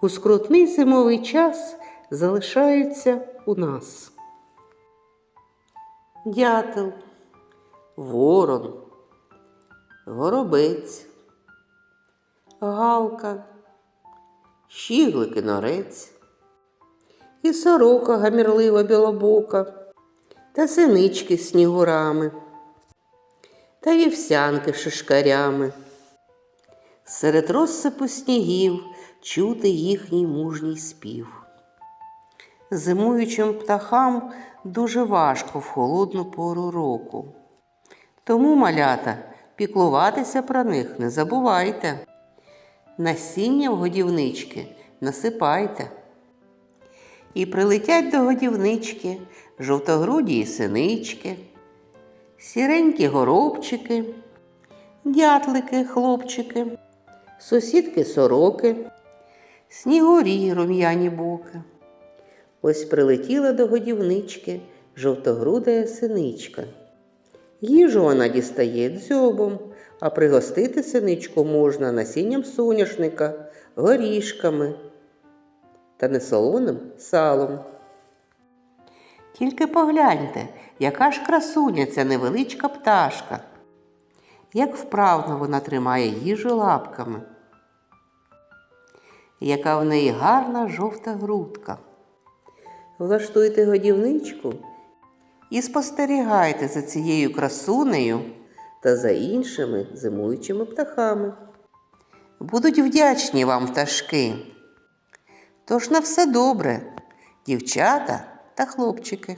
у скрутний зимовий час залишаються у нас. Дятел, ворон, горобець, галка, щіглик і норець, і сорока гамірлива білобока, та синички з снігурами, та вівсянки шишкарями. Серед розсипу снігів чути їхній мужній спів. Зимуючим птахам дуже важко в холодну пору року. Тому, малята, піклуватися про них не забувайте. Насіння в годівнички насипайте. І прилетять до годівнички жовтогруді і синички, сіренькі горобчики, дятлики, хлопчики, сусідки сороки, снігурі рум'яні боки. Ось прилетіла до годівнички жовтогруда синичка. Їжу вона дістає дзьобом, а пригостити синичку можна насінням соняшника, горішками та несолоним салом. Тільки погляньте, яка ж красуня ця невеличка пташка, як вправно вона тримає їжу лапками, яка в неї гарна жовта грудка. Влаштуйте годівничку і спостерігайте за цією красунею та за іншими зимуючими птахами. Будуть вдячні вам пташки. Тож на все добре, дівчата та хлопчики.